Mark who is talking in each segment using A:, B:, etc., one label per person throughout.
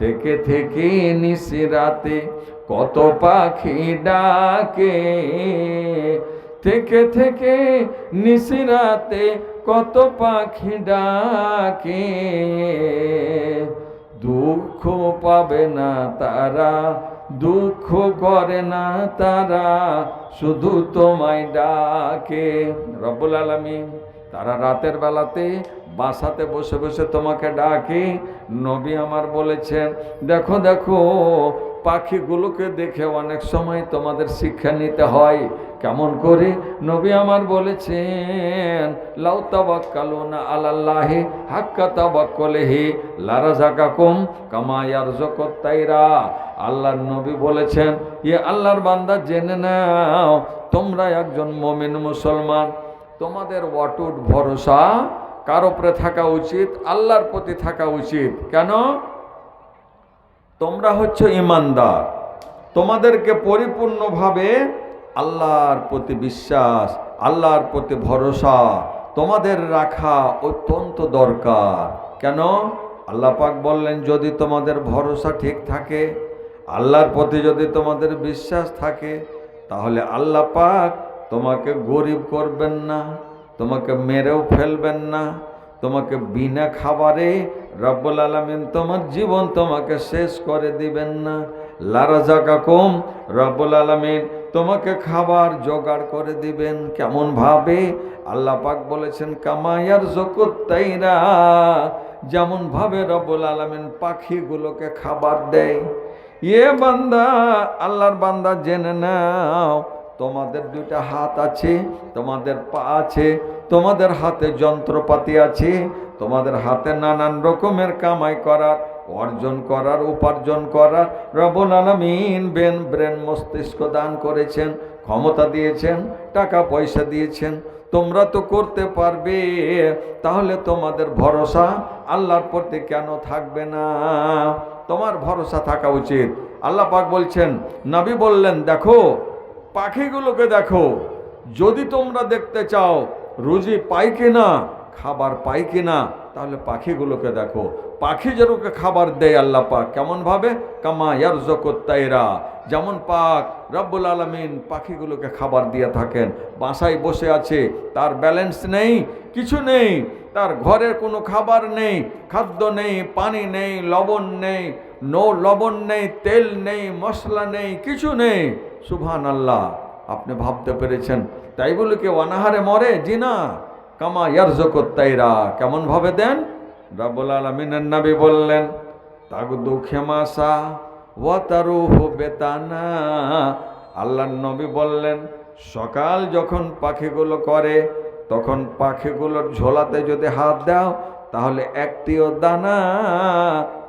A: থেকে থেকে নিশিরাতে কত পাখি ডাকে। থেকে থেকে নিশিরাতে কত পাখি ডাকে। দুঃখ পাবে না তারা, দুঃখ করে না তারা, শুধু তোমায় ডাকে। রব্বুল আলমিন তারা রাতের বেলাতে বাসাতে বসে বসে তোমাকে ডাকি। নবী আমার বলেছেন, দেখো দেখো, পাখিগুলোকে দেখে অনেক সময় তোমাদের শিক্ষা নিতে হয়। কেমন করে? নবী আমার বলেছেন, লাউ তাবাক্কালু না আলাল্লাহি হাক্কা তাবাক্কালিহি লারাযাকাকুম কামা ইয়ারযুকুত-তাইরা আল্লাহর নবী বলেছেন ইয়ে আল্লাহর বান্দা, জেনে নাও, তোমরা একজন মুমিন মুসলমান। তোমাদের অটুট ভরসা কার উপরে থাকা উচিত, আল্লাহর প্রতি থাকা উচিত। কেন? তোমরা হচ্ছে ইমানদার। তোমাদেরকে পরিপূর্ণভাবে আল্লাহর প্রতি বিশ্বাস, আল্লাহর প্রতি ভরসা তোমাদের রাখা অত্যন্ত দরকার। কেন? আল্লাহ পাক বললেন, যদি তোমাদের ভরসা ঠিক থাকে, আল্লাহর প্রতি যদি তোমাদের বিশ্বাস থাকে, তাহলে আল্লাহ পাক তোমাকে গরিব করবেন না। তোমাকে মেরেও ফেলবেন না, তোমাকে বিনা খাবারে রব্বুল আলমিন তোমার জীবন তোমাকে শেষ করে দিবেন না। লারা জাগা কম রব্বুল আলমিন তোমাকে খাবার জোগাড় করে দিবেন। কেমন ভাবে? আল্লাহ পাক বলেছেন কামায়ার জগৎ তাইরা যেমন ভাবে রব্বুল আলমিন পাখিগুলোকে খাবার দেয়। ইয়ে বান্দা, আল্লাহর বান্দা, জেনে নাও তোমাদের দুইটা হাত আছে, তোমাদের পা আছে, তোমাদের হাতে যন্ত্রপাতি আছে, তোমাদের হাতে নানান রকমের কামাই করার, অর্জন করার, উপার্জন করার রবুল আলমিন বেন ব্রেন মস্তিষ্ক দান করেছেন, ক্ষমতা দিয়েছেন, টাকা পয়সা দিয়েছেন। তোমরা তো করতে পারবে, তাহলে তোমাদের ভরসা আল্লাহর প্রতি কেন থাকবে না? তোমার ভরসা থাকা উচিত। আল্লাহ পাক বলছেন, নবী বললেন, দেখো পাখিগুলোকে দেখো। যদি তোমরা দেখতে চাও রুজি পাই কিনা, খাবার পাই কিনা, তাহলে পাখিগুলোকে দেখো। পাখি যেরকম খাবার দেয় আল্লাহ পাক, কেমন ভাবে? কামা ইয়ার জকত্তাইরা যেমন পাক রব্বুল আলমিন পাখিগুলোকে খাবার দিয়ে থাকেন। বাসায় বসে আছে, তার ব্যালেন্স নেই, কিছু নেই, তার ঘরের কোনো খাবার নেই, খাদ্য নেই, পানি নেই, লবণ নেই, নো লবণ নেই, তেল নেই, মশলা নেই, কিছু নেই। সুভান আল্লাহ আপনি ভাবতে পেরেছেন। তাই বলে কেউ অনাহারে মরে? জি না। কামা ইয়ার তাইরা। কেমন ভাবে দেন? রাবুল আলমিনের নাবি বললেন তাগু দুঃখে মাসা ও তারুহ বেতানা। আল্লাহর নবী বললেন, সকাল যখন পাখিগুলো করে, তখন পাখিগুলোর ঝোলাতে যদি হাত দাও, তাহলে একটিও দানা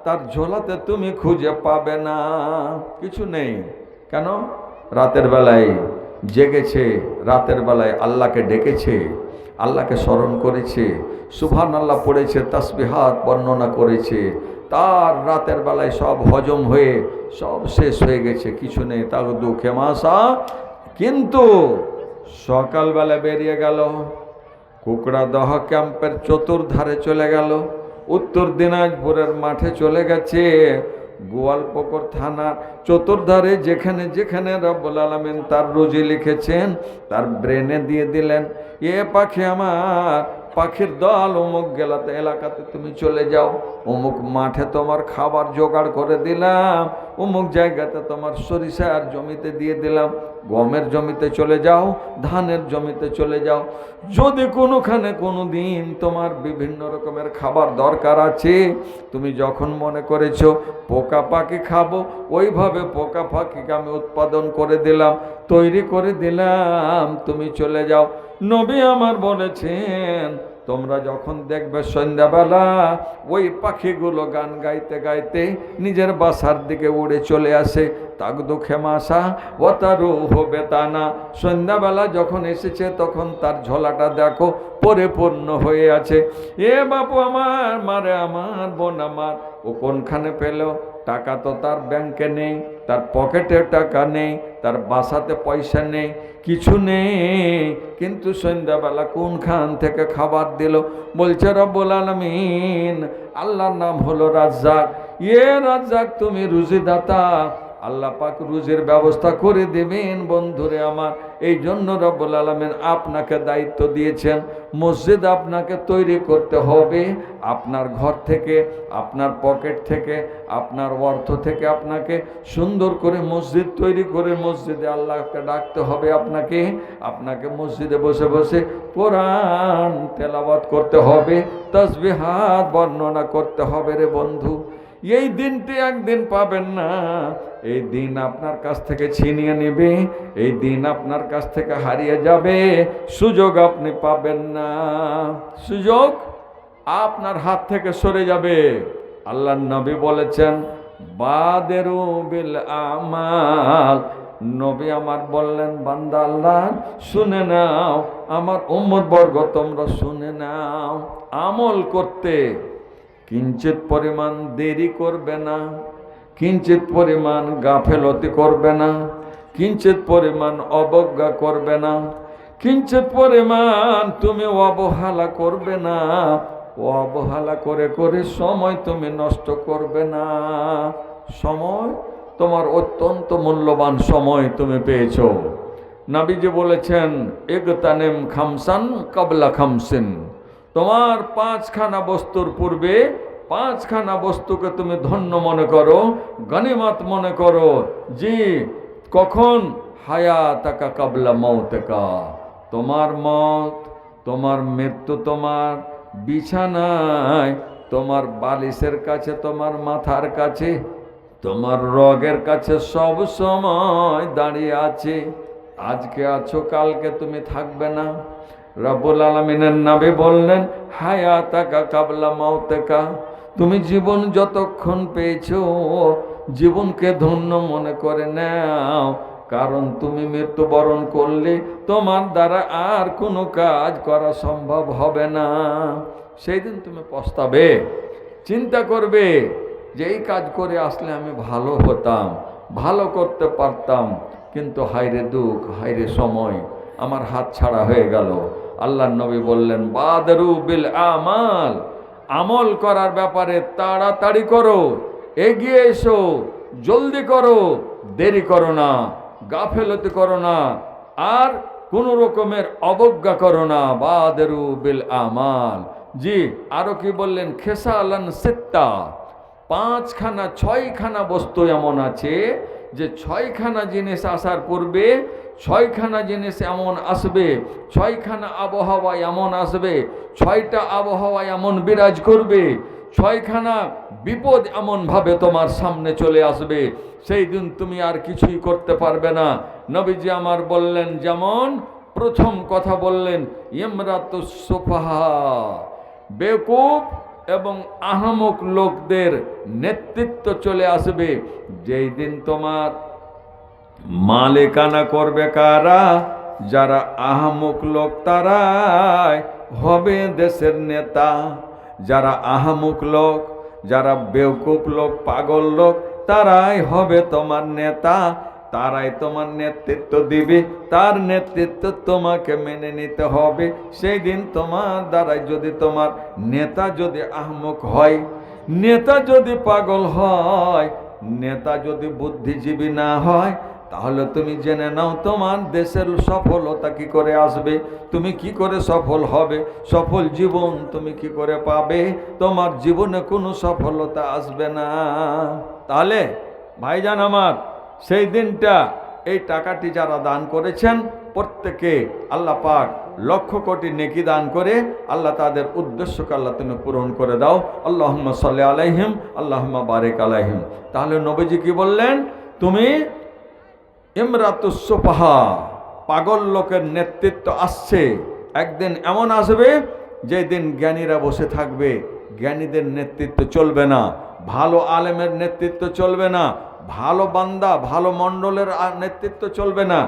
A: তার ঝোলাতে তুমি খুঁজে পাবে না। কিছু নেই। কেন? রাতের বেলায় জেগেছে, রাতের বেলায় আল্লাহকে ডেকেছে, আল্লাহকে স্মরণ করেছে সুভান আল্লাহ পড়েছে, তাসবিহাত বর্ণনা করেছে। তার রাতের বেলায় সব হজম হয়ে, সব শেষ হয়ে গেছে। কিছু নেই, তার দুঃখে মাসা, কিন্তু সকালবেলা বেরিয়ে গেল। কুকড়া দহ ক্যাম্পের চতুর্ধারে চলে গেল। উত্তর দিনাজপুরের মাঠে চলে গেছে। গোয়ালপুকুর থানার চতুর্ধারে যেখানে যেখানে রব্বুল আলমিন তার রুজি লিখেছেন, তার ব্রেনে দিয়ে দিলেন, এ পাখি আমার, পাখির দল অমুক গেলাতে এলাকাতে তুমি চলে যাও, অমুক মাঠে তোমার খাবার জোগাড় করে দিলাম অমুক জায়গাতে তোমার সরিষা আর জমিতে দিয়ে দিলাম, গমের জমিতে চলে যাও, ধানের জমিতে চলে যাও। যদি কোনোখানে কোনো দিন তোমার বিভিন্ন রকমের খাবার দরকার আছে, তুমি যখন মনে করেছ পোকা পাখি খাব, ওইভাবে পোকা পাখিকে আমি উৎপাদন করে দিলাম, তৈরি করে দিলাম, তুমি চলে যাও। নবী আমার বলেছেন তোমরা যখন দেখবে সন্ধ্যাবেলা, ওই পাখিগুলো গান গাইতে গাইতে নিজের বাসার দিকে উড়ে চলে আসে। তাক দুঃখে মাসা ও তার হবে তা না সন্ধ্যাবেলা যখন এসেছে, তখন তার ঝোলাটা দেখো পরিপূর্ণ হয়ে আছে। এ বাপু আমার, মারে আমার, বোন আমার, ও কোনখানে পেল? টাকা তো তার ব্যাংকে নেই, তার পকেটে টাকা নেই তার বাসাতে পয়সা নেই, কিছু নেই। কিন্তু সন্ধ্যাবেলা কোনখান থেকে খাবার দিল? বলছে, রব্বুল আলমিন, আল্লাহর নাম হলো রাজ্জাক। ইয়ে রাজ্জাক, তুমি রুজিদাতা। আল্লাহ পাক রুজের ব্যবস্থা করে দেবেন। বন্ধুরে আমার এই জন্য রব্বুল আলমেন আপনাকে দায়িত্ব দিয়েছেন। মসজিদ আপনাকে তৈরি করতে হবে। আপনার ঘর থেকে, আপনার পকেট থেকে, আপনার অর্থ থেকে আপনাকে সুন্দর করে মসজিদ তৈরি করে মসজিদে আল্লাহকে ডাকতে হবে আপনাকে। আপনাকে মসজিদে বসে বসে কোরআন তেলাবাত করতে হবে তসবিহাত বর্ণনা করতে হবে রে বন্ধু। এই দিনটি একদিন পাবেন না। এই দিন আপনার কাছ থেকে ছিনিয়ে নেবে, এই দিন আপনার কাছ থেকে হারিয়ে যাবে, সুযোগ আপনি পাবেন না। সুযোগ আপনার হাত থেকে সরে যাবে। আল্লাহ নবী বলেছেন, বাদেরু বিল আমাল। নবী আমার বললেন, বান্দা আল্লাহ, শুনে নাও। আমার উম্মত বর্গ তোমরা শুনে নাও। আমল করতে কিঞ্চিত পরিমাণ দেরি করবে না কিঞ্চিত পরিমাণ গাফেলতি করবে না কিঞ্চিত পরিমাণ অবজ্ঞা করবে না কিঞ্চিত পরিমাণ তুমি অবহেলা করবে না, অবহেলা করে করে সময় তুমি নষ্ট করবে না। সময়, তোমার অত্যন্ত মূল্যবান সময় তুমি পেয়েছ। নাবিজি বলেছেন এগতানেম খামসান কাবলা খামসিন। তোমার পাঁচখানা বস্তুর পূর্বে পাঁচখানা বস্তুকে তুমি ধন্য মনে করো গনিমাত মনে করো জি কখন হায়াতাকা কাবলা মৌতেকা তোমার মত, তোমার মৃত্যু তোমার, বিছানায় তোমার বালিশের কাছে, তোমার মাথার কাছে, তোমার রগের কাছে সব সময় দাঁড়িয়ে আছে। আজকে আছো, কালকে তুমি থাকবে না। রব্বুল আলমিনের নাবি বললেন, হায়াতাকা কাবলা মাউতেকা, তুমি জীবন যতক্ষণ পেয়েছ, জীবনকে ধন্য মনে করে নাও। কারণ তুমি মৃত্যুবরণ করলে তোমার দ্বারা আর কোনো কাজ করা সম্ভব হবে না। সেই দিন তুমি পস্তাবে, চিন্তা করবে যে এই কাজ করে আসলে আমি ভালো হতাম, ভালো করতে পারতাম, কিন্তু হাইরে দুঃখ হাইরে সময়, আমার হাত ছাড়া হয়ে গেল। আল্লাহ নবী বললেন, বাদরু বিল আমাল, আমল করার ব্যাপারে তাড়াতাড়ি করো, এগিয়ে এসো, জলদি করো, দেরি করো না, গাফেলতি করো না, আর কোন রকমের অবজ্ঞা করো না, বাদেরু বিল আমাল। জি, আরও কি বললেন খেসা আলান সিত্তা, পাঁচখানা, ছয়খানা বস্তু এমন আছে যে ছয়খানা জিনিস আসার পূর্বে, ছয়খানা জিনিস এমন আসবে, ছয়খানা আবহাওয়া এমন আসবে, ছয়টা আবহাওয়া এমন বিরাজ করবে, ছয়খানা বিপদ এমনভাবে তোমার সামনে চলে আসবে। সেই দিন তুমি আর কিছুই করতে পারবে না। নবীজি আমার বললেন, যেমন প্রথম কথা বললেন ইমরাত সোফাহা, বেকুব এবং আহামক লোকদের নেতৃত্ব চলে আসবে। যেই দিন তোমার মালিকানা করবে কারা? যারা আহামুক লোক তারাই হবে দেশের নেতা। যারা আহামুক লোক, যারা বেউকুফ লোক, পাগল লোক, তারাই হবে তোমার নেতা। তারাই তোমার নেতৃত্ব দিবে, তার নেতৃত্ব তোমাকে মেনে নিতে হবে। সেই দিন তোমার দ্বারাই যদি তোমার নেতা যদি আহমক হয়, নেতা যদি পাগল হয়, নেতা যদি বুদ্ধিজীবী না হয়, তাহলে তুমি জেনে নাও তোমার দেশের সফলতা কি করে আসবে, তুমি কি করে সফল হবে, সফল জীবন তুমি কি করে পাবে, তোমার জীবনে কোনো সফলতা আসবে না। তাহলে, ভাইজান আমার সেই দিনটা এই টাকাটি যারা দান করেছেন, প্রত্যেকে আল্লাহ পাক লক্ষ কোটি নেকি দান করে আল্লাহ তাদের উদ্দেশ্যকে আল্লাহ তুমি পূরণ করে দাও। আল্লাহ সাল্লাহ আলাইহিম আল্লাহ বারেক আলাইহিম। তাহলে নবীজি কি বললেন? তুমি ইমরাতুসোপাহা পাগল লোকের নেতৃত্ব আসছে। একদিন এমন আসবে, যেদিন জ্ঞানীরা বসে থাকবে। জ্ঞানীদের নেতৃত্ব চলবে না, ভালো আলেমের নেতৃত্ব চলবে না ভালো বান্দা, ভালো মণ্ডলের নেতৃত্ব চলবে না।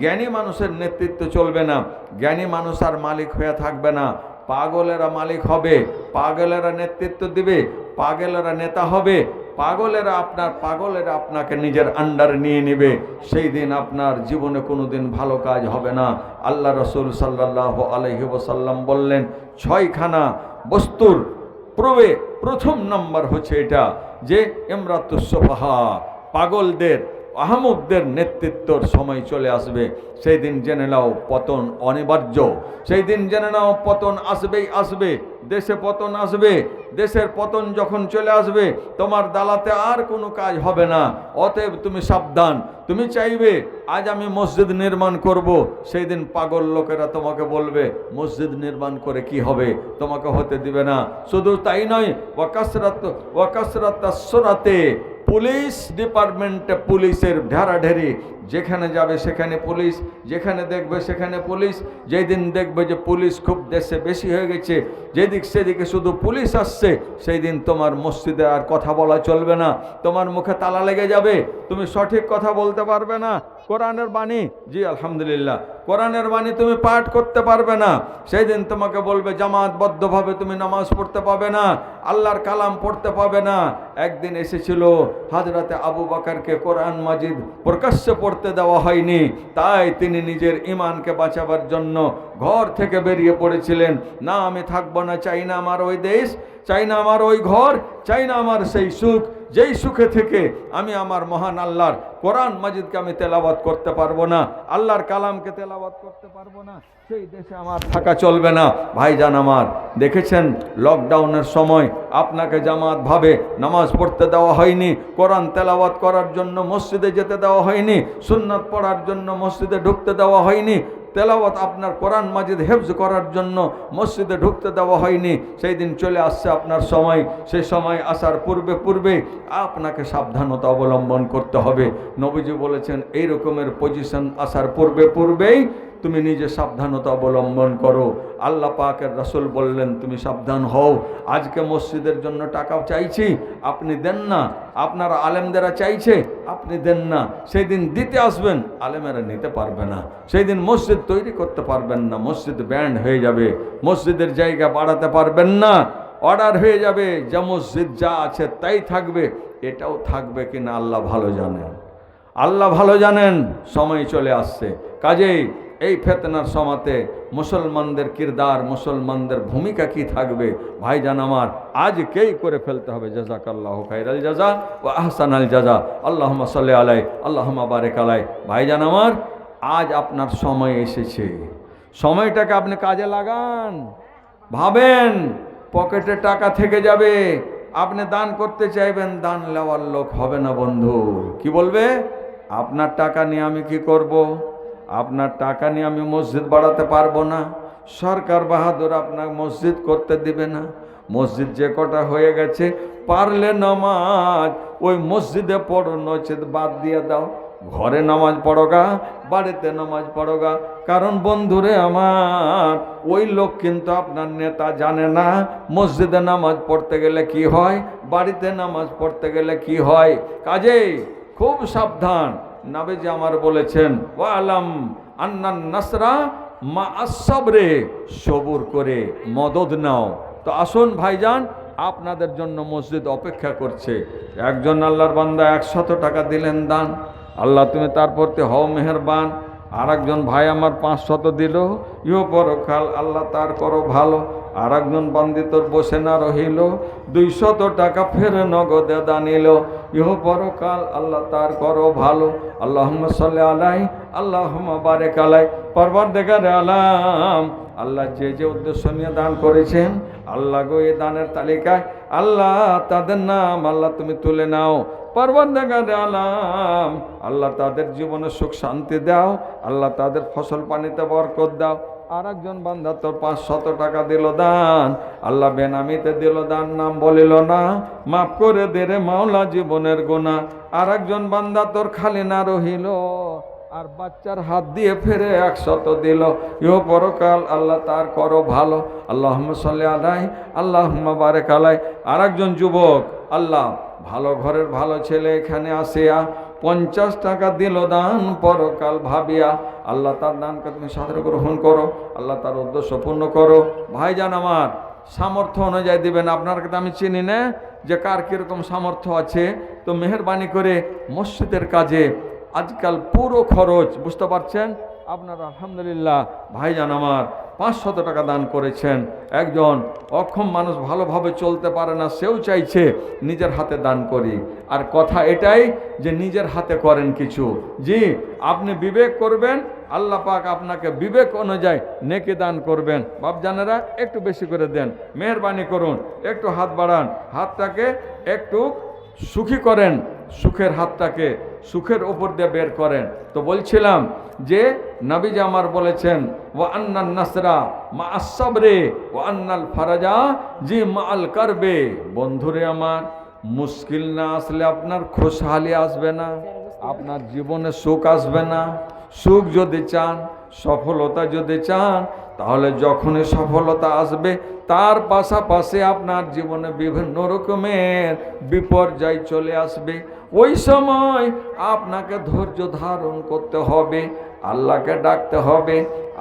A: জ্ঞানী মানুষের নেতৃত্ব চলবে না। জ্ঞানী মানুষ আর মালিক হয়ে থাকবে না। পাগলেরা মালিক হবে, পাগলেরা নেতৃত্ব দিবে, পাগলেরা নেতা হবে। পাগলেরা আপনার, পাগলেরা আপনাকে নিজের আন্ডারে নিয়ে নেবে। সেই দিন আপনার জীবনে কোনো দিন ভালো কাজ হবে না। আল্লাহ রসুল সাল্লাহ আলহি ওসাল্লাম বললেন, ছয়খানা বস্তুর প্রবে প্রথম নম্বর হচ্ছে এটা, যে এমরাতুসোফাহা পাগলদের আহমকদের নেতৃত্বর সময় চলে আসবে। সেই দিন জেনে নাও পতন অনিবার্য। সেই দিন জেনে নাও পতন আসবেই আসবে। দেশে পতন আসবে। দেশের পতন যখন চলে আসবে, তোমার দালাতে আর কোনো কাজ হবে না। অতএব তুমি সাবধান। তুমি চাইবে, আজ আমি মসজিদ নির্মাণ করব। সেই দিন পাগল লোকেরা তোমাকে বলবে, মসজিদ নির্মাণ করে কি হবে? তোমাকে হতে দিবে না। শুধু তাই নয় ওয়াকাসরাত ওয়াকাসরাত সরাতে পুলিশ ডিপার্টমেন্টে পুলিশের ঢেরাঢেরি। যেখানে যাবে সেখানে পুলিশ, যেখানে দেখবে সেখানে পুলিশ। যেদিন দেখবে যে পুলিশ খুব দেশে বেশি হয়ে গেছে, যেদিক সেদিকে শুধু পুলিশ আসছে সেই দিন তোমার মসজিদে আর কথা বলা চলবে না। তোমার মুখে তালা লেগে যাবে, তুমি সঠিক কথা বলতে পারবে না। কোরআনের বাণী? জি, আলহামদুলিল্লাহ। কোরআনের বাণী তুমি পাঠ করতে পারবে না। সেই দিন তোমাকে বলবে জামাতবদ্ধভাবে তুমি নামাজ পড়তে পাবে না, আল্লাহর কালাম পড়তে পাবে না। একদিন এসেছিল, হাজরাতে আবু বাকারকে কোরআন মাজিদ প্রকাশ্যে পড়তে দেওয়া হয়নি। তাই তিনি নিজের ইমানকে বাঁচাবার জন্য ঘর থেকে বেরিয়ে পড়েছিলেন। না, আমি থাকব না, চাই না আমার ওই দেশ, চাই না আমার ওই ঘর, চাই না আমার সেই সুখ। যেই সুখে থেকে আমি আমার মহান আল্লাহর কোরআন মাজিদকে আমি তেলাবাদ করতে পারব না, আল্লাহর কালামকে তেলাবাদ করতে পারব না সেই দেশে আমার থাকা চলবে না। ভাইজান আমার, দেখেছেন? লকডাউনের সময় আপনাকে জামাত ভাবে নামাজ পড়তে দেওয়া হয়নি, কোরআন তেলাওয়াত করার জন্য মসজিদে যেতে দেওয়া হয়নি, সুন্নাত পড়ার জন্য মসজিদে ঢুকতে দেওয়া হয়নি, তেলাওয়াত আপনার কোরআন মাজিদ হেফজ করার জন্য মসজিদে ঢুকতে দেওয়া হয়নি, সেই দিন চলে আসছে আপনার সময়। সেই সময় আসার পূর্বে পূর্বে আপনাকে সাবধানতা অবলম্বন করতে হবে। নবীজি বলেছেন এই রকমের পজিশন আসার পূর্বে পূর্বেই তুমি নিজে সাবধানতা অবলম্বন করো। আল্লাহ পাকের রাসূল বললেন, তুমি সাবধান হও। আজকে মসজিদের জন্য টাকাও চাইছি, আপনি দেন না। আপনার আলেমদেরা চাইছে, আপনি দেন না। সেই দিন দিতে আসবেন, আলেমেরা নিতে পারবে না। সেই দিন মসজিদ তৈরি করতে পারবেন না। মসজিদ ব্যান্ড হয়ে যাবে। মসজিদের জায়গা বাড়াতে পারবেন না। অর্ডার হয়ে যাবে। যে মসজিদ যা আছে তাই থাকবে। এটাও থাকবে কিনা আল্লাহ ভালো জানেন। আল্লাহ ভালো জানেন। সময় চলে আসছে। কাজেই এই ফেতনার সমাতে মুসলমানদের কিরদার, মুসলমানদের ভূমিকা কি থাকবে? ভাইজান আমার, আজকেই করে ফেলতে হবে জাজাক আল্লাহ খাইরাল জাজা ও আহসান আল জাজা। আল্লাহ সাল্লি আলাই আল্লাহ বারেক আলাই ভাইজান আমার, আজ আপনার সময় এসেছে। সময়টাকে আপনি কাজে লাগান। ভাবেন, পকেটে টাকা থেকে যাবে। আপনি দান করতে চাইবেন, দান নেওয়ার লোক হবে না বন্ধু। কি বলবে? আপনার টাকা নিয়ে আমি কি করব। আপনার টাকা নিয়ে আমি মসজিদ বাড়াতে পারব না। সরকার বাহাদুর আপনার মসজিদ করতে দিবে না। মসজিদ যে কটা হয়ে গেছে, পারলে নামাজ, ওই মসজিদে পড়ো, নচেত বাদ দিয়ে দাও। ঘরে নামাজ পড়োগা বাড়িতে নামাজ পড়োগা কারণ বন্ধুরে আমার, ওই লোক কিন্তু আপনার নেতা জানে না। মসজিদে নামাজ পড়তে গেলে কি হয়? বাড়িতে নামাজ পড়তে গেলে কি হয়? কাজেই খুব সাবধান। নাবেজি আমার বলেছেন ও আলম আন্নান নাসরা মা আসাবরে সবুর করে মদত নাও। তো আসুন ভাইজান, আপনাদের জন্য মসজিদ অপেক্ষা করছে। একজন আল্লাহর বান্দা একশত টাকা দিলেন দান। আল্লাহ তুমি তার প্রতি হও মেহেরবান। আর একজন ভাই আমার পাঁচশত দিল। ইহো পরকাল আল্লাহ তার করো ভালো। আর একজন বান্দি তোর বসে না রহিল, দুইশত টাকা ফের নগদে দানিল। ইহো পরকাল আল্লাহ তার করো ভালো। আল্লাহ সাল্লি আলাই আল্লাহ বারেক আলাই পরবার দেখার আলাম, আল্লাহ যে যে উদ্দেশ্য নিয়ে দান করেছেন, আল্লাহ গো এই দানের তালিকায় আল্লাহ তাদের নাম আল্লাহ তুমি তুলে নাও। পরবন্দাগার আলাম, আল্লাহ তাদের জীবনে সুখ শান্তি দাও, আল্লাহ তাদের ফসল পানিতে বরকত দাও। আর একজন বান্দা তোর পাঁচ শত টাকা দিল দান। আল্লাহ বেনামিতে দিল দান, নাম বলিল না। মাফ করে দে রে মাওলা, জীবনের গোনা আর একজন বান্দা তোর খালি না রহিল, আর বাচ্চার হাত দিয়ে ফেরে একশত দিল। ইহ পরকাল আল্লাহ তার করো ভালো। আল্লাহ সাল্লি আলাই আল্লাহ বারেক আলাই আর একজন যুবক, আল্লাহ, ভালো ঘরের ভালো ছেলে এখানে আসিয়া পঞ্চাশ টাকা দিল দান পরকাল ভাবিয়া, আল্লাহ তার দানকে তুমি সাধারণ গ্রহণ করো, আল্লাহ তার উদ্দেশ্য পূর্ণ করো। ভাইজান আমার, সামর্থ্য অনুযায়ী দিবেন। আপনার কাছে আমি চিনি না যে কার কীরকম সামর্থ্য আছে। তো মেহরবানি করে মসজিদের কাজে আজকাল পুরো খরচ, বুঝতে পারছেন? আপনারা আলহামদুলিল্লাহ ভাইজান আমার পাঁচশত টাকা দান করেছেন। একজন অক্ষম মানুষ ভালোভাবে চলতে পারে না, সেও চাইছে নিজের হাতে দান করি। আর কথা এটাই যে নিজের হাতে করেন কিছু। জি, আপনি বিবেক করবেন, আল্লাহ পাক আপনাকে বিবেক অনুযায়ী নেকি দান করবেন। বাপজানেরা একটু বেশি করে দেন, মেহরবানি করুন, একটু হাত বাড়ান, হাতটাকে একটু সুখী করেন। সুখের হাতটাকে সুখের ওপর দিয়ে বের করেন। তো বলছিলাম যে, নাবিজ আমার বলেছেন ও আন্নাল নাসরা মা আসাবরে ও আন্নাল ফারাজা, জি মা আল করবে। বন্ধুরে আমার, মুশকিল না আসলে আপনার খুশহালি আসবে না, আপনার জীবনে সুখ আসবে না। সুখ যদি চান, সফলতা যদি চান, তাহলে যখনই সফলতা আসবে, তার পাশাপাশি আপনার জীবনে বিভিন্ন রকমের বিপর্যয় চলে আসবে। ওই সময় আপনাকে ধৈর্য ধারণ করতে হবে, আল্লাহকে ডাকতে হবে,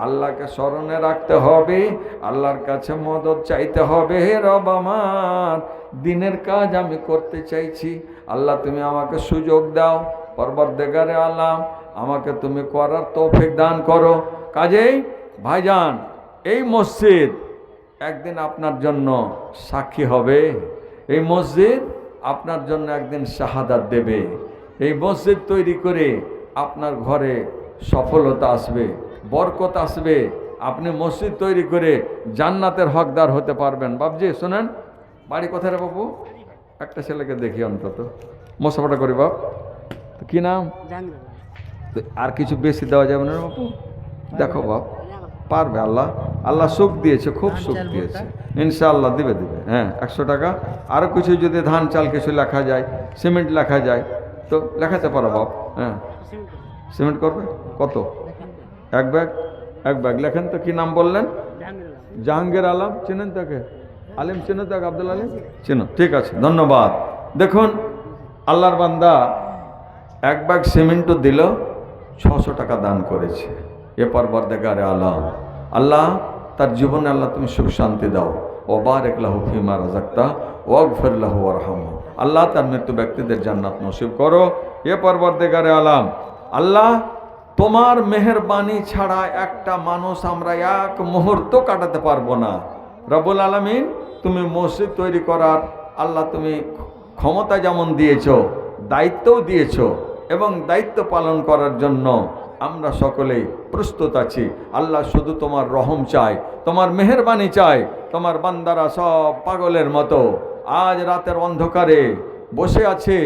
A: আল্লাহকে স্মরণে রাখতে হবে, আল্লাহর কাছে মদত চাইতে হবে। হে রব আমার, দিনের কাজ আমি করতে চাইছি। আল্লাহ তুমি আমাকে সুযোগ দাও, পরবর্তীকারে আল্লাহ আমাকে তুমি করার তৌফিক দান করো। কাজেই ভাইজান, এই মসজিদ একদিন আপনার জন্য সাক্ষী হবে। এই মসজিদ আপনার জন্য একদিন শাহাদাত দেবে। এই মসজিদ তৈরি করে আপনার ঘরে সফলতা আসবে বরকত আসবে। আপনি মসজিদ তৈরি করে জান্নাতের হকদার হতে পারবেন। বাবজি শোনেন বাড়ি কোথায় রে বাবু একটা ছেলেকে দেখি অন্তত। মোসাফাটা করি বাপ। কি নাম? আর কিছু বেশি দেওয়া যাবে না বাপু? দেখো বাপ। পারবে আল্লাহ। আল্লাহ সুখ দিয়েছে খুব সুখ দিয়েছে। ইনশাআল্লাহ দিবে দিবে। হ্যাঁ একশো টাকা। আরও কিছু যদি ধান চাল কিছু লেখা যায় সিমেন্ট লেখা যায় তো লেখাতে পারো বাপ। হ্যাঁ। সিমেন্ট করবে? কত? এক ব্যাগ? এক ব্যাগ। লেখেন তো কি নাম বললেন? জাহাঙ্গীর আলম। চেনেন তাকে? আলিম চেনো তাকে? আব্দুল আলিম? চেনো। ঠিক আছে ধন্যবাদ। দেখুন আল্লাহর বান্দা এক ব্যাগ সিমেন্টও দিল ছশো টাকা দান করেছে। এ পরবর্দেগারে আলম আল্লাহ, তার জীবনে আল্লাহ তুমি সুখ শান্তি দাও। ও বারেক লাহু ফিমা রাজাক্তা, ওয়াগফির লাহু আরহাম আল্লাহ, তার মৃত্যু ব্যক্তিদের জান্নাত নসিব করো। এ পরবর্দেগারে আলাম আল্লাহ, তোমার মেহেরবানি ছাড়া একটা মানুষ আমরা এক মুহূর্ত কাটাতে পারব না। রবুল আলমিন, তুমি মসজিদ তৈরি করার আল্লাহ তুমি ক্ষমতা যেমন দিয়েছ, দায়িত্বও দিয়েছ, এবং দায়িত্ব পালন করার জন্য আমরা সকলেই প্রস্তুত আছি। আল্লাহ শুধু তোমার রহম চাই তোমার মেহেরবানি চাই তোমার বান্দারা সব পাগলের মতো। আজ রাতের অন্ধকারে বসে আছে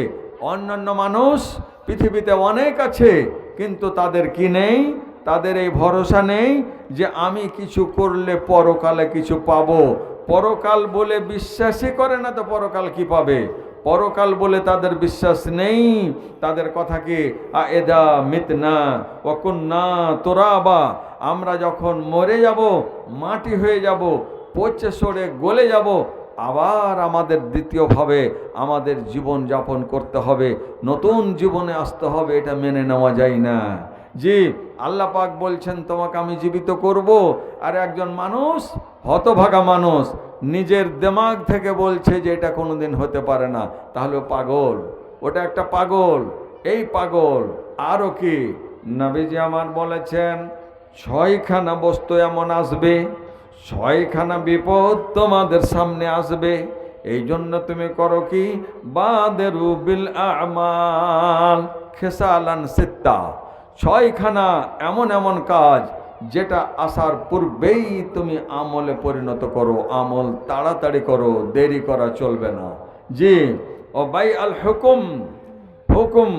A: অন্যান্য মানুষ, পৃথিবীতে অনেক আছে, কিন্তু তাদের কি নেই? তাদের এই ভরসা নেই যে আমি কিছু করলে পরকালে কিছু পাবো। পরকাল বলে বিশ্বাসই করে না তো পরকাল কি পাবে? পরকাল বলে তাদের বিশ্বাস নেই। তাদের কথা কি আ এদা মিতনা অকুন্না তোরাবা। আমরা যখন মরে যাব, মাটি হয়ে যাব, পচে সরে গলে যাব, আবার আমাদের দ্বিতীয়ভাবে আমাদের জীবন যাপন করতে হবে। নতুন জীবনে আসতে হবে, এটা মেনে নেওয়া যায় না। জি, আল্লাহ পাক বলছেন, তোমাকে আমি জীবিত করব। আর একজন মানুষ, হতভাগা মানুষ নিজের দেমাগ থেকে বলছে যে এটা কোনোদিন হতে পারে না, তাহলে পাগল। ওটা একটা পাগল। এই পাগল আরও কি? নবীজি আমার বলেছেন, ছয়খানা বস্তু এমন আসবে, ছয়খানা বিপদ তোমাদের সামনে আসবে। এই জন্য তুমি করো কি? বাদের বিল আমাল খেসালান সিত্তা। ছয়খানা এমন এমন কাজ যেটা আসার পূর্বেই তুমি আমলে পরিণত করো, আমল তাড়াতাড়ি করো, দেরি করা চলবে না। জি ও বাই আল হুকুম হুকুম,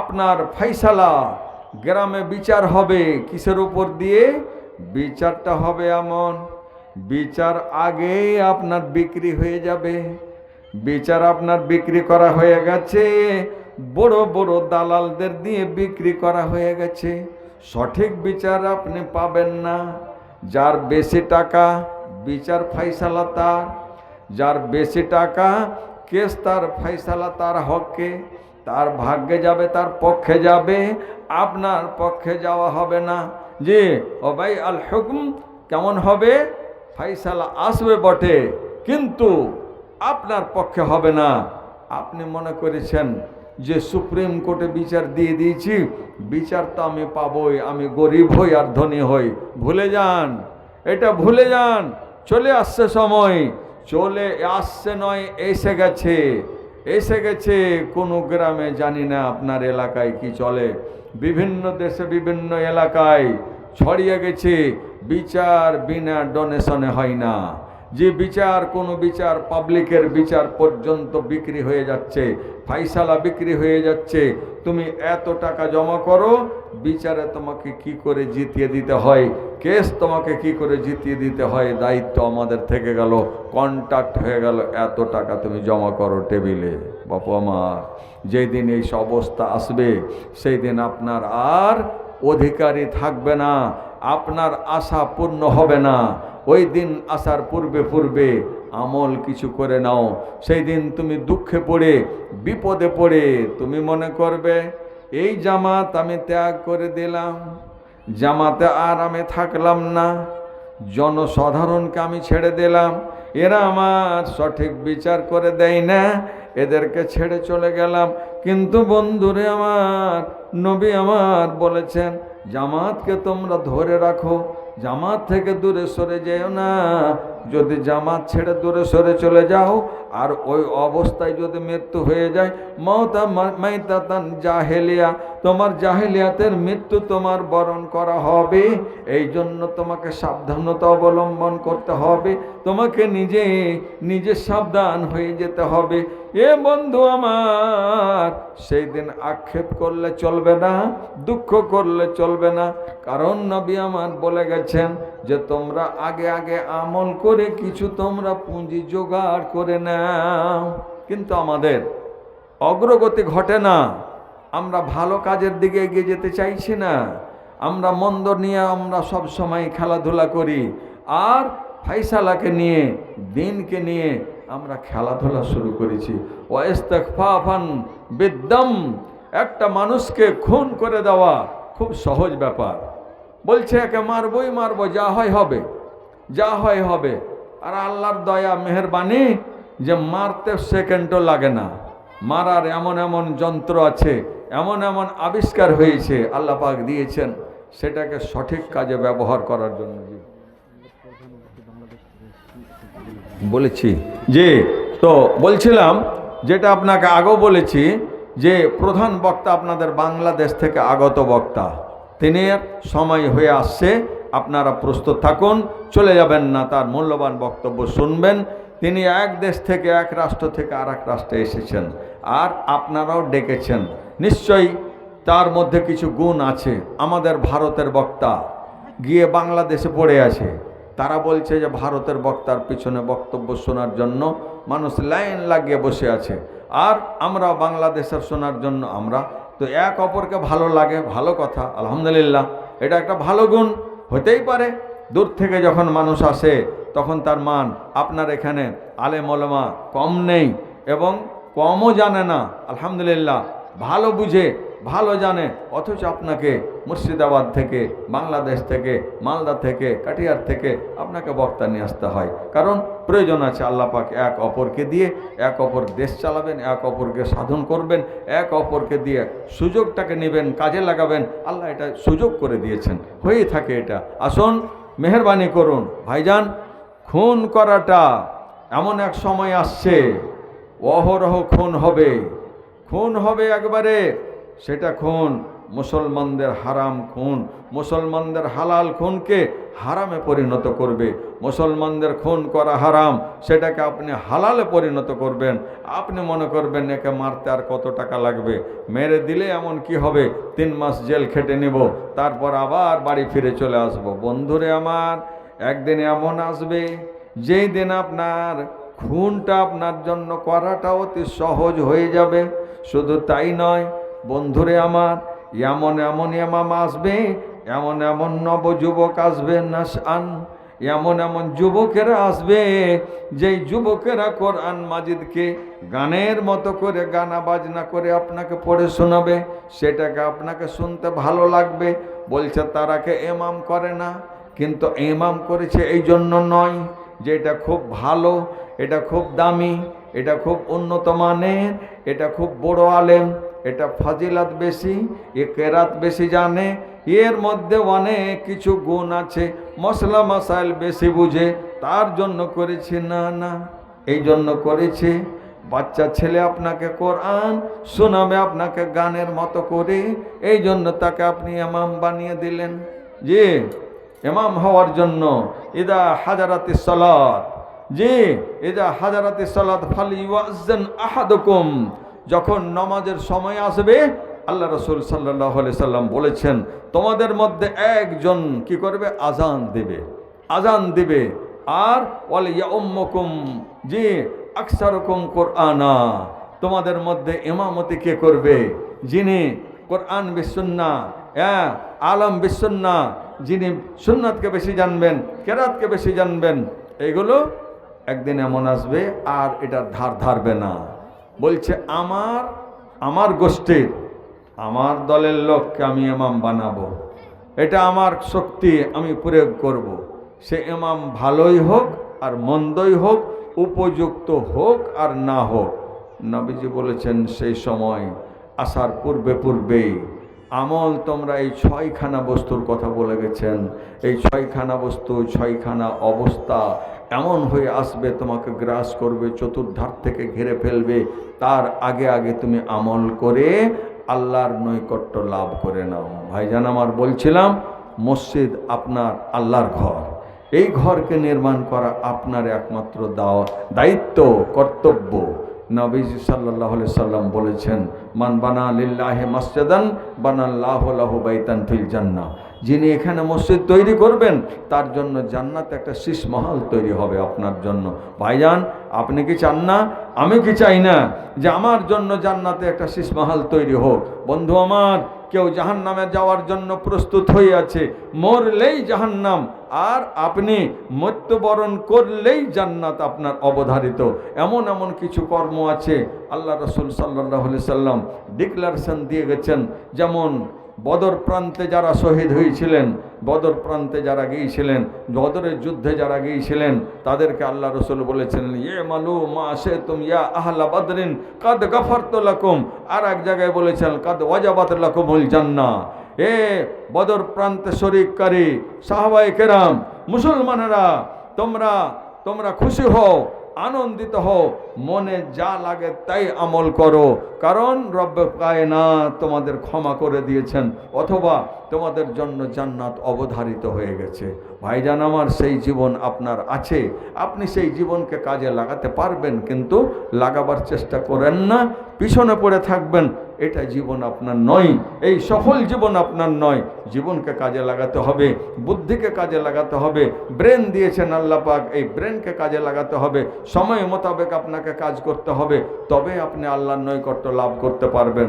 A: আপনার ফাইসালা গ্রামে বিচার হবে কিসের উপর দিয়ে? বিচারটা হবে এমন, বিচার আগে আপনার বিক্রি হয়ে যাবে। বিচার আপনার বিক্রি করা হয়ে গেছে, বড় বড় দালালদের দিয়ে বিক্রি করা হয়ে গেছে। সঠিক বিচার আপনি পাবেন না। যার বেশি টাকা, বিচার ফাইসালা তার। যার বেশি টাকা, কেস তার ফাইসালা তার হককে। তার ভাগ্যে যাবে, তার পক্ষে যাবে। আপনার পক্ষে যাওয়া হবে না। জি, ও ভাই, আল হুকুম কেমন হবে? ফাইসালা আসবে বটে, কিন্তু আপনার পক্ষে হবে না। আপনি মনে করেছেন যে সুপ্রিম কোর্টে বিচার দিয়ে দিয়েছি, বিচার তো আমি পাবই, আমি গরিব হই আর ধনী হই। ভুলে যান, এটা ভুলে যান, চলে আসছে সময়, চলে আসছে নয়, এসে গেছে এসে গেছে, কোনো গ্রামে জানি না আপনার এলাকায় কি চলে। বিভিন্ন দেশে বিভিন্ন এলাকায় ছড়িয়ে গেছে, বিচার বিনা ডোনেশনে হয় না। যে বিচার কোনো বিচার পাবলিকের বিচার পর্যন্ত বিক্রি হয়ে যাচ্ছে, ফাইসালা বিক্রি হয়ে যাচ্ছে, তুমি এত টাকা জমা করো, বিচারে তোমাকে কি করে জিতিয়ে দিতে হয়, কেস তোমাকে কি করে জিতিয়ে দিতে হয়, দায়িত্ব আমাদের থেকে গেল কন্ট্যাক্ট হয়ে গেল, এত টাকা তুমি জমা করো টেবিলে। বাপু আমার যেই দিন এই অবস্থা আসবে সেই দিন আপনার আর অধিকারী থাকবে না, আপনার আশা পূর্ণ হবে না। ওই দিন আসার পূর্বে পূর্বে আমল কিছু করে নাও। সেই দিন তুমি দুঃখে পড়ে, বিপদে পড়ে, তুমি মনে করবে, এই জামাত আমি ত্যাগ করে দিলাম। জামাতে আর আমি থাকলাম না। জনসাধারণকে আমি ছেড়ে দিলাম। এরা আমার সঠিক বিচার করে দেয় না। এদেরকে ছেড়ে চলে গেলাম। কিন্তু বন্ধুরে আমার, নবী আমার বলেছেন, জামাতকে তোমরা ধরে রাখো। জামাত থেকে দূরে সরে যেও না। যদি জামাত ছেড়ে দূরে সরে চলে যাও, আর ওই অবস্থায় যদি মৃত্যু হয়ে যায় মৌতা মাইতাতান জাহেলিয়া, তোমার জাহেলিয়াতের মৃত্যু তোমার বরণ করা হবে। এই জন্য তোমাকে সাবধানতা অবলম্বন করতে হবে। তোমাকে নিজে নিজে সাবধান হয়ে যেতে হবে। এ বন্ধু আমার, সেই দিন আক্ষেপ করলে চলবে না, দুঃখ করলে চলবে না। কারণ নবী আমার বলে গেছেন যে তোমরা আগে আগে আমল করে কিছু তোমরা পুঁজি জোগাড় করে নাও। কিন্তু আমাদের অগ্রগতি ঘটে না। আমরা ভালো কাজের দিকে এগিয়ে যেতে চাইছি না। আমরা মন্দ নিয়ে আমরা সব সময় খেলাধুলা করি। আর ফাইসালাকে নিয়ে, দিনকে নিয়ে আমরা খেলাধুলা শুরু করেছি। ওয়েস্তেকফাফান বিদ্যম একটা মানুষকে খুন করে দেওয়া খুব সহজ ব্যাপার। বলছে, একে মারবই মারবো, যা হয় হবে, যা হয় হবে। আর আল্লাহর দয়া, মেহরবানি যে মারতে সেকেন্ডও লাগে না। মারার এমন এমন যন্ত্র আছে, এমন এমন আবিষ্কার হয়েছে, আল্লাহ পাক দিয়েছেন, সেটাকে সঠিক কাজে ব্যবহার করার জন্য বলেছি যে, তো বলছিলাম, যেটা আপনাকে আগেও বলেছি যে, প্রধান বক্তা আপনাদের বাংলাদেশ থেকে আগত বক্তা। তিনি সময় হয়ে আসছে। আপনারা প্রস্তুত থাকুন, চলে যাবেন না, তার মূল্যবান বক্তব্য শুনবেন। তিনি এক দেশ থেকে এক রাষ্ট্র থেকে আর এক রাষ্ট্রে এসেছেন, আর আপনারাও ডেকেছেন। নিশ্চয়ই তার মধ্যে কিছু গুণ আছে। আমাদের ভারতের বক্তা গিয়ে বাংলাদেশে পড়ে আছে। তারা বলছে যে ভারতের বক্তার পিছনে বক্তব্য শোনার জন্য মানুষ লাইন লাগিয়ে বসে আছে। আর আমরা বাংলাদেশের শোনার জন্য আমরা তো এক অপরকে ভালো লাগে, ভালো কথা, আলহামদুলিল্লাহ। এটা একটা ভালো গুণ, হতেই পারে। দূর থেকে যখন মানুষ আসে, তখন তার মান, আপনার এখানে আলে মলমা কম নেই এবং কমও জানে না, আলহামদুলিল্লাহ। ভালো বুঝে ভালো জানে, অথচ আপনাকে মুর্শিদাবাদ থেকে, বাংলাদেশ থেকে, মালদা থেকে, কাটিয়ার থেকে আপনাকে বক্তা নিয়ে আসতে হয়। কারণ প্রয়োজন আছে আল্লাহ পাক এক অপরকে দিয়ে এক অপর দেশ চালাবেন, এক অপরকে সাধন করবেন, এক অপরকে দিয়ে সুযোগটাকে নেবেন, কাজে লাগাবেন। আল্লাহ এটা সুযোগ করে দিয়েছেন। হয়েই থাকে এটা। আসুন, মেহরবানি করুন। ভাইজান, খুন করাটা এমন এক সময় আসছে। অহরহ খুন হবে। খুন হবে একবারে। সেটা খুন, মুসলমানদের হারাম খুন, মুসলমানদের হালাল খুনকে হারামে পরিণত করবে। মুসলমানদের খুন করা হারাম, সেটাকে আপনি হালালে পরিণত করবেন। আপনি মনে করবেন, একে মারতে আর কত টাকা লাগবে? মেরে দিলে এমন কি হবে? তিন মাস জেল খেটে নিব, তারপর আবার বাড়ি ফিরে চলে আসব। বন্ধুরে আমার, একদিন এমন আসবে, যেই দিন আপনার খুনটা আপনার জন্য করাটা অতি সহজ হয়ে যাবে। শুধু তাই নয় বন্ধুরে আমার, এমন এমন এমাম আসবে, এমন এমন নবযুবক আসবে নাসান এমন এমন যুবকেরা আসবে, যেই যুবকেরা কোরআন মাজিদকে গানের মতো করে গানা বাজনা করে আপনাকে পড়ে শোনাবে, সেটাকে আপনাকে শুনতে ভালো লাগবে, বলছে তারাকে এমাম করে না, কিন্তু এমাম করেছে এই জন্য নয় যে এটা খুব ভালো, এটা খুব দামি, এটা খুব উন্নত মানের, এটা খুব বড় আলেম এটা ফাজিলাত বেশি, এ কেরাত বেশি জানে, এর মধ্যে অনেক কিছু গুণ আছে, মশলা মশাইল বেশি বুঝে, তার জন্য করেছি না না। এই জন্য করেছি। বাচ্চা ছেলে আপনাকে কোরআন শোনাবে আপনাকে গানের মতো করে, এই জন্য তাকে আপনি এমাম বানিয়ে দিলেন। জি এমাম হওয়ার জন্য, ইদা হাজারাতি সালাত। জি, ইদা হাজারাতি সালাত ফালি ওয়াজ্জান আহাদুকুম। যখন নামাজের সময় আসবে, আল্লাহ রসুল সাল্লাহ সাল্লাম বলেছেন, তোমাদের মধ্যে একজন কি করবে? আজান দেবে। আজান দিবে। আর, ওয়াল ইয়াউম্মুকুম জি, আকসারুকুম কোরআনা তোমাদের মধ্যে ইমামতি কে করবে? যিনি কোরআন বিশ্বন্না হ্যাঁ আলম বিশ্বন্না যিনি সুন্নাতকে বেশি জানবেন, কেরাতকে বেশি জানবেন, এগুলো একদিন এমন আসবে আর এটার ধার ধারবে না। বলছে, আমার আমার গোষ্ঠীর, আমার দলের লোককে আমি এমাম বানাবো। এটা আমার শক্তি, আমি প্রয়োগ করব। সে এমাম ভালোই হোক আর মন্দই হোক, উপযুক্ত হোক আর না হোক। নবীজি বলেছেন, সেই সময়, আসার পূর্বে পূর্বেই আমল তোমরা এই ছয়খানা বস্তুর কথা বলে গেছেন। এই ছয়খানা বস্তু, ছয়খানা অবস্থা এমন হয়ে আসবে, তোমাকে গ্রাস করবে, চতুর্ধার থেকে ঘিরে ফেলবে। তার আগে আগে তুমি আমল করে আল্লাহর নৈকট্য লাভ করে নাও। ভাইজান, আমার বলছিলাম, মসজিদ আপনার আল্লাহর ঘর। এই ঘরকে নির্মাণ করা আপনার একমাত্র দায়িত্ব, কর্তব্য। নবীজি সাল্লাহ সাল্লাম বলেছেন, মান বানা লিল্লাহে মসজিদান বানাল্লাহ লাহু বাইতান ফিল জান্নাহ। যিনি এখানে মসজিদ তৈরি করবেন, তার জন্য জান্নাত একটা শীষ মহল তৈরি হবে আপনার জন্য। ভাইজান, আপনি কি চান না? আমি কি চাই না যে আমার জন্য জান্নাতে একটা শীষ মহল তৈরি হোক? বন্ধু আমার, কেউ জাহান নামে যাওয়ার জন্য প্রস্তুত হয়ে আছে, মরলেই জাহান্নাম। আর আপনি মৃত্যুবরণ করলেই জান্নাত আপনার অবধারিত। এমন এমন কিছু কর্ম আছে, আল্লাহ রসুল সাল্লাহ সাল্লাম ডিক্লারেশন দিয়ে গেছেন, যেমন বদর প্রান্তে যারা শহীদ হয়েছিলেন, বদর প্রান্তে যারা গিয়েছিলেন, বদরের যুদ্ধে যারা গিয়েছিলেন, তাদেরকে আল্লাহ রসুল বলেছেন ইয়ে মালু মা সে তুম ইয়া আহলা বদরিন কাদ গফারত লাকুম। আর এক জায়গায় বলেছেন, কাদ ওয়াজাবাত লাকুমুল জান্না। এ বদর প্রান্তে শরিককারী সাহবাই কেরাম, মুসলমানেরা, তোমরা তোমরা খুশি হও আনন্দিত হও, মনে যা লাগে তাই আমল করো। কারণ রব্য না তোমাদের ক্ষমা করে দিয়েছেন, অথবা তোমাদের জন্য জান্নাত অবধারিত হয়ে গেছে। ভাইজান, আমার সেই জীবন আপনার আছে। আপনি সেই জীবনকে কাজে লাগাতে পারবেন, কিন্তু লাগাবার চেষ্টা করেন না। পিছনে পড়ে থাকবেন এটা জীবন আপনার নয়। এই সফল জীবন আপনার নয়। জীবনকে কাজে লাগাতে হবে, বুদ্ধিকে কাজে লাগাতে হবে, ব্রেন দিয়েছেন আল্লাহ পাক এই ব্রেনকে কাজে লাগাতে হবে, সময় মোতাবেক আপনাকে কাজ করতে হবে, তবে আপনি আল্লাহর নৈকট্য লাভ করতে পারবেন।